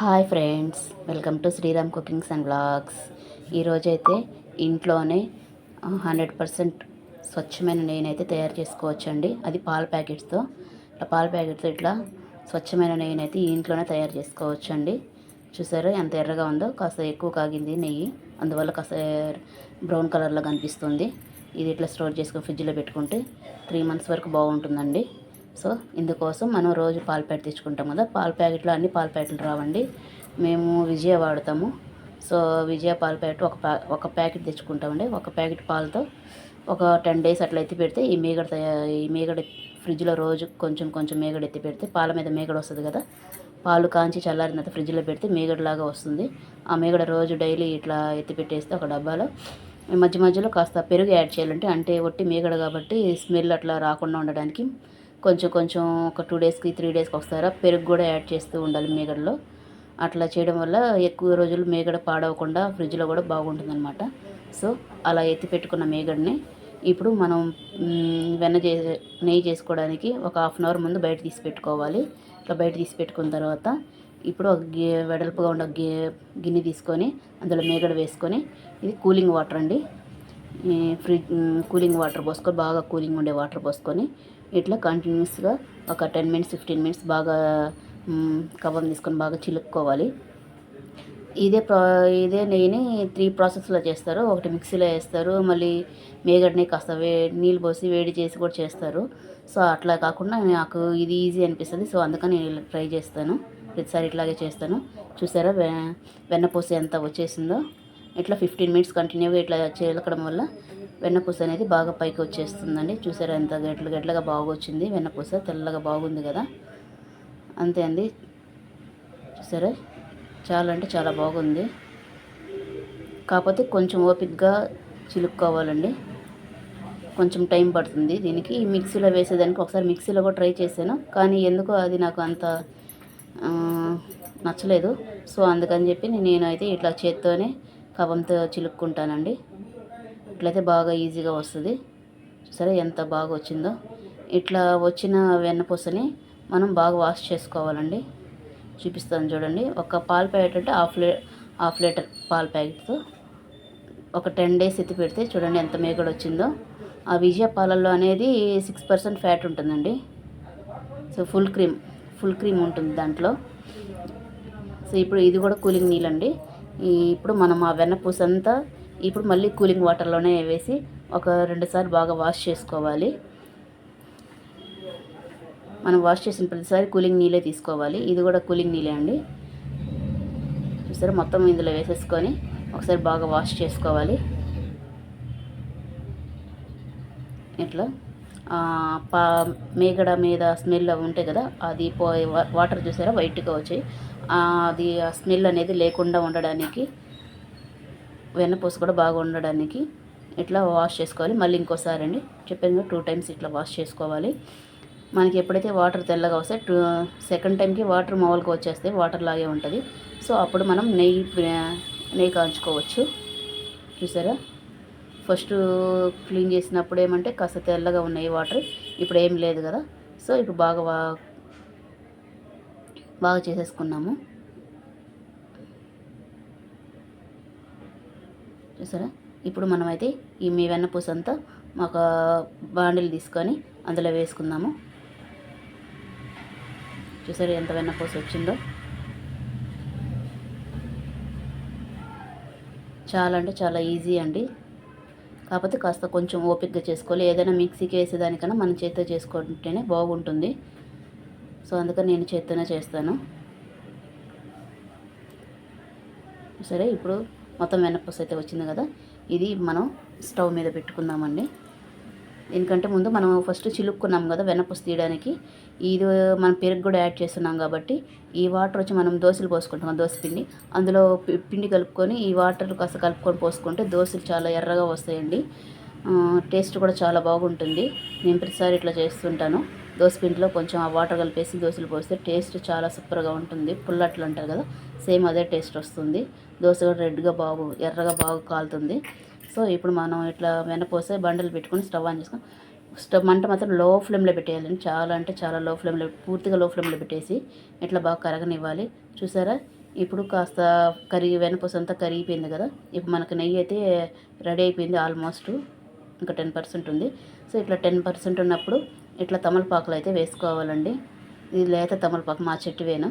Hi friends welcome to Sriram cookings and vlogs ఈరోజైతే ఇంట్లోనే hundred percent స్వచ్ఛమైన నేనైతే తయారు చేసుకోవచ్చండి. అది పాల ప్యాకెట్స్తో. ఇట్లా పాల ప్యాకెట్స్తో ఇట్లా స్వచ్ఛమైన నెయ్యినైతే ఇంట్లోనే తయారు చేసుకోవచ్చండి. చూసారు ఎంత ఎర్రగా ఉందో? కాస్త ఎక్కువ కాగింది నెయ్యి. అందువల్ల కాస్త బ్రౌన్ కలర్లో కనిపిస్తుంది. ఇది ఇట్లా స్టోర్ చేసుకుని ఫ్రిడ్జ్లో పెట్టుకుంటే త్రీ మంత్స్ వరకు బాగుంటుందండి. సో ఇందుకోసం మనం రోజు పాల ప్యాకెట్ తెచ్చుకుంటాం కదా పాల ప్యాకెట్లో అన్ని పాల ప్యాకెట్లు రావండి. మేము విజయ వాడతాము. సో విజయ పాల ప్యాకెట్ ఒక ప్యా ఒక ప్యాకెట్ తెచ్చుకుంటామండి. ఒక ప్యాకెట్ పాలతో ఒక టెన్ డేస్ అట్లా ఎత్తి పెడితే ఈ మేగడ ఈ మేగడ ఫ్రిడ్జ్లో రోజు కొంచెం కొంచెం మేగడ ఎత్తి పెడితే పాల మీద మేగడ వస్తుంది కదా పాలు కాంచి చల్లారిన తర్వాత ఫ్రిడ్జ్లో పెడితే మేగడలాగా వస్తుంది. ఆ మేగడ రోజు డైలీ ఇట్లా ఎత్తి పెట్టేస్తే ఒక డబ్బాలో మధ్య మధ్యలో కాస్త పెరుగు యాడ్ చేయాలంటే అంటే ఒట్టి మేగడ కాబట్టి స్మెల్ అట్లా రాకుండా ఉండడానికి కొంచెం కొంచెం ఒక టూ డేస్కి త్రీ డేస్కి ఒకసారి పెరుగు కూడా యాడ్ చేస్తూ ఉండాలి మేగడలో. అట్లా చేయడం వల్ల ఎక్కువ రోజులు మేగడ పాడవకుండా ఫ్రిడ్జ్లో కూడా బాగుంటుందన్నమాట. సో అలా ఎత్తి పెట్టుకున్న మేగడని ఇప్పుడు మనం వెన్న చే నెయ్యి చేసుకోవడానికి ఒక హాఫ్ అన్ అవర్ ముందు బయట తీసి పెట్టుకోవాలి. ఇట్లా బయట తీసి పెట్టుకున్న తర్వాత ఇప్పుడు ఒక గి వెడల్పుగా ఉన్న గి గిన్నె తీసుకొని అందులో మేగడ వేసుకొని ఇది కూలింగ్ వాటర్ అండి. ఫ్రిడ్జ్ కూలింగ్ వాటర్ పోసుకొని బాగా కూలింగ్ ఉండే వాటర్ పోసుకొని ఇట్లా కంటిన్యూస్గా ఒక టెన్ మినిట్స్ ఫిఫ్టీన్ మినిట్స్ బాగా మ్, కవ్వం తీసుకొని బాగా చిలుక్కోవాలి. ఇదే ప్రా ఇదే నెయ్యిని త్రీ ప్రాసెస్లో చేస్తారు. ఒకటి మిక్సీలో వేస్తారు. మళ్ళీ మేగడ్ని కాస్త వే నీళ్ళు పోసి వేడి చేసి కూడా చేస్తారు. సో అట్లా కాకుండా నాకు ఇది ఈజీ అనిపిస్తుంది. సో అందుకని నేను ఇలా ట్రై చేస్తాను. ప్రతిసారి ఇట్లాగే చేస్తాను. చూసారా? వె వెన్నపూస ఎంత వచ్చేసిందో. ఇట్లా ఫిఫ్టీన్ మినిట్స్ కంటిన్యూగా ఇట్లా చిలకడం వల్ల వెన్నపూస అనేది బాగా పైకి వచ్చేస్తుందండి. చూసారా ఎంత గట్లు గట్లగా బాగా వచ్చింది వెన్నపూస తెల్లగా బాగుంది కదా. అంతే అండి. చూసారా? చాలా అంటే చాలా బాగుంది. కాకపోతే కొంచెం ఓపిక్గా చిలుక్కోవాలండి. కొంచెం టైం పడుతుంది దీనికి. ఈ మిక్సీలో వేసేదానికి ఒకసారి మిక్సీలో కూడా ట్రై చేశాను. కానీ ఎందుకో అది నాకు అంత నచ్చలేదు. సో అందుకని చెప్పి నేనైతే ఇట్లా చేత్తోనే కవంతో చిలుక్కుంటానండి. ఇట్లయితే బాగా ఈజీగా వస్తుంది. సరే ఎంత బాగా వచ్చిందో. ఇట్లా వచ్చిన వెన్నపూసని మనం బాగా వాష్ చేసుకోవాలండి. చూపిస్తాను చూడండి. ఒక పాల ప్యాకెట్ అంటే హాఫ్ లీ హాఫ్ లీటర్ పాల ప్యాకెట్తో ఒక టెన్ డేస్ ఎత్తి పెడితే చూడండి ఎంత మేకడు వచ్చిందో. ఆ విజయ పాలల్లో అనేది సిక్స్ పర్సెంట్ ఫ్యాట్ ఉంటుందండి. So full cream full cream ఉంటుంది దాంట్లో. సో ఇప్పుడు ఇది కూడా కూలింగ్ నీళ్ళండి. ఇప్పుడు మనం ఆ వెన్నపూస అంతా ఇప్పుడు మళ్ళీ కూలింగ్ వాటర్లోనే వేసి ఒక రెండుసార్లు బాగా వాష్ చేసుకోవాలి. మనం వాష్ చేసిన ప్రతిసారి కూలింగ్ నీళ్ళే తీసుకోవాలి. ఇది కూడా కూలింగ్ నీళ్ళే అండి. చూసారా? మొత్తం ఇందులో వేసేసుకొని ఒకసారి బాగా వాష్ చేసుకోవాలి. ఇట్లా పా మేగడ మీద స్మెల్ అవి ఉంటాయి కదా అది పోయి వాటర్ చూసారా? వైట్గా వచ్చాయి. అది ఆ స్మెల్ అనేది లేకుండా ఉండడానికి వెన్నపూస కూడా బాగా ఉండడానికి ఇట్లా వాష్ చేసుకోవాలి. మళ్ళీ ఇంకోసారి అండి చెప్పాను టూ టైమ్స్ ఇట్లా వాష్ చేసుకోవాలి. మనకి ఎప్పుడైతే వాటర్ తెల్లగా వస్తే టూ సెకండ్ టైంకి వాటర్ మామూలుగా వచ్చేస్తే వాటర్ లాగే ఉంటుంది. సో అప్పుడు మనం నెయ్యి నెయ్యి కాంచుకోవచ్చు. చూసారా? ఫస్ట్ క్లీన్ చేసినప్పుడు ఏమంటే కాస్త తెల్లగా ఉన్నాయి వాటర్ ఇప్పుడు ఏం లేదు కదా. సో ఇప్పుడు బాగా వా- బాగా చేసేసుకున్నాము. చూసారా ఇప్పుడు మనమైతే ఈ మీ వెన్నపూస అంతా ఒక బాండిల్ తీసుకొని అందులో వేసుకుందాము. చూసారు ఎంత వెన్నపూస వచ్చిందో? చాలా అంటే చాలా ఈజీ అండి. కాకపోతే కాస్త కొంచెం ఓపికగా చేసుకోవాలి. ఏదైనా మిక్సీకి వేసేదానికన్నా మన చేతితో చేసుకుంటేనే బాగుంటుంది. సో అందుకని నేను చేత్తోనే చేస్తాను. సరే ఇప్పుడు మొత్తం వెనపూస అయితే వచ్చింది కదా. ఇది మనం స్టవ్ మీద పెట్టుకుందామండి. ఎందుకంటే ముందు మనం ఫస్ట్ చిలుక్కున్నాం కదా వెనపూస తీయడానికి. ఇది మనం పెరుగు కూడా యాడ్ చేస్తున్నాం కాబట్టి ఈ వాటర్ వచ్చి మనం దోశలు పోసుకుంటాం దోశ పిండి. అందులో పి- పిండి కలుపుకొని ఈ వాటర్ కాస్త కలుపుకొని పోసుకుంటే దోశలు చాలా ఎర్రగా వస్తాయండి. టేస్ట్ కూడా చాలా బాగుంటుంది. నేను ప్రతిసారి ఇట్లా చేస్తుంటాను. దోశ పిండిలో కొంచెం ఆ వాటర్ కలిపేసి దోశలు పోస్తే టేస్ట్ చాలా సూపర్గా ఉంటుంది. పుల్లట్లు అంటారు కదా సేమ్ అదే టేస్ట్ వస్తుంది. దోశ కూడా రెడ్గా బాగు ఎర్రగా బాగా కాలుతుంది. సో ఇప్పుడు మనం ఇట్లా వెనపోసే బండలు పెట్టుకొని స్టవ్ ఆన్ చేసుకొని స్టవ్ మంట మాత్రం లో ఫ్లేమ్లో పెట్టేయాలండి. చాలా అంటే చాలా లో ఫ్లేమ్లో పూర్తిగా లో ఫ్లేమ్లో పెట్టేసి ఇట్లా బాగా కరగనివ్వాలి. చూసారా? ఇప్పుడు కాస్త కరిగి వెనపూస అంతా కరిగిపోయింది కదా. ఇప్పుడు మనకు నెయ్యి అయితే రెడీ అయిపోయింది ఆల్మోస్ట్. ఇంకా టెన్ పర్సెంట్ ఉంది. సో ఇట్లా టెన్ పర్సెంట్ ఉన్నప్పుడు ఇట్లా తమలపాకులు అయితే వేసుకోవాలండి. ఇది లేత తమలపాకు మా చెట్టువేను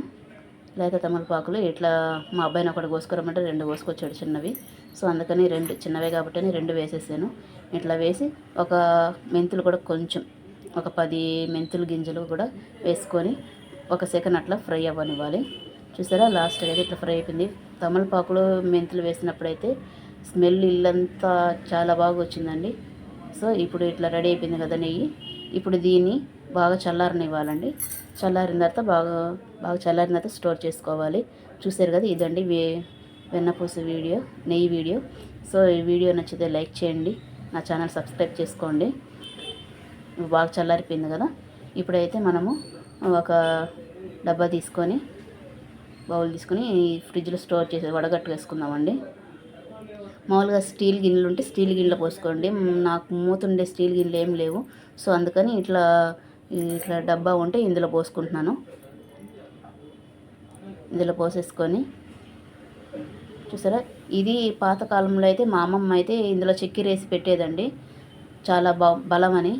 లేత తమలపాకులు ఇట్లా మా అబ్బాయిని ఒకటి కోసుకురమ్మంటే రెండు కోసుకొచ్చాడు చిన్నవి. సో అందుకని రెండు చిన్నవే కాబట్టి రెండు వేసేసాను. ఇట్లా వేసి ఒక మెంతులు కూడా కొంచెం ఒక పది మెంతులు గింజలు కూడా వేసుకొని ఒక సెకండ్ అట్లా ఫ్రై అవ్వనివ్వాలి. చూసారా? లాస్ట్ అయితే ఇట్లా ఫ్రై అయిపోయింది. తమలపాకులు మెంతులు వేసినప్పుడైతే స్మెల్ ఇల్లంతా చాలా బాగా వచ్చిందండి. సో ఇప్పుడు ఇట్లా రెడీ అయిపోయింది కదా నెయ్యి. ఇప్పుడు దీన్ని బాగా చల్లారనివ్వాలండి. చల్లారిన తర్వాత బాగా బాగా చల్లారిన తర్వాత స్టోర్ చేసుకోవాలి. చూసారు కదా ఇదండి వే వెన్నపూస వీడియో నెయ్యి వీడియో. సో ఈ వీడియో నచ్చితే లైక్ చేయండి. నా ఛానల్ సబ్స్క్రైబ్ చేసుకోండి. బాగా చల్లారిపోయింది కదా. ఇప్పుడైతే మనము ఒక డబ్బా తీసుకొని బౌల్ తీసుకొని ఫ్రిడ్జ్లో స్టోర్ చేసి వడగట్టు వేసుకుందామండి మామూలుగా స్టీల్ గిన్నెలు ఉంటే స్టీల్ గిన్నెలో పోసుకోండి. నాకు మూతుండే స్టీల్ గిన్నెలు ఏం లేవు. సో అందుకని ఇట్లా ఇట్లా డబ్బా ఉంటే ఇందులో పోసుకుంటున్నాను. ఇందులో పోసేసుకొని. చూసారా? ఇది పాతకాలంలో అయితే మా అమ్మమ్మ అయితే ఇందులో చక్కెర వేసి పెట్టేదండి. చాలా బా బలం అని.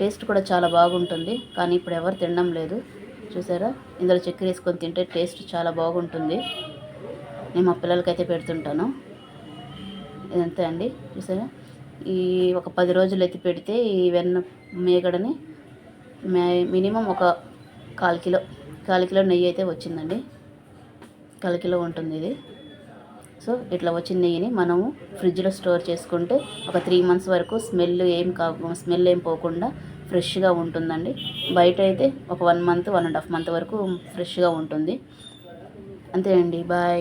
టేస్ట్ కూడా చాలా బాగుంటుంది. కానీ ఇప్పుడు ఎవరు తినడం లేదు. చూసారా? ఇందులో చక్కెర వేసుకొని తింటే టేస్ట్ చాలా బాగుంటుంది. నేను మా పిల్లలకైతే పెడుతుంటాను. అంతే అండి చూసారా? ఈ ఒక పది రోజులు ఎత్తి పెడితే ఈ వెన్న మేగడని మినిమం ఒక కాల్ కిలో కాల్ కిలో నెయ్యి అయితే వచ్చిందండి. కాల్ కిలో ఉంటుంది ఇది. సో ఇట్లా వచ్చిన నెయ్యిని మనము ఫ్రిడ్జ్లో స్టోర్ చేసుకుంటే ఒక త్రీ మంత్స్ వరకు స్మెల్ ఏం కా స్మెల్ ఏం పోకుండా ఫ్రెష్గా ఉంటుందండి. బయట అయితే ఒక one month one and half month వరకు ఫ్రెష్గా ఉంటుంది. అంతే అండి బాయ్.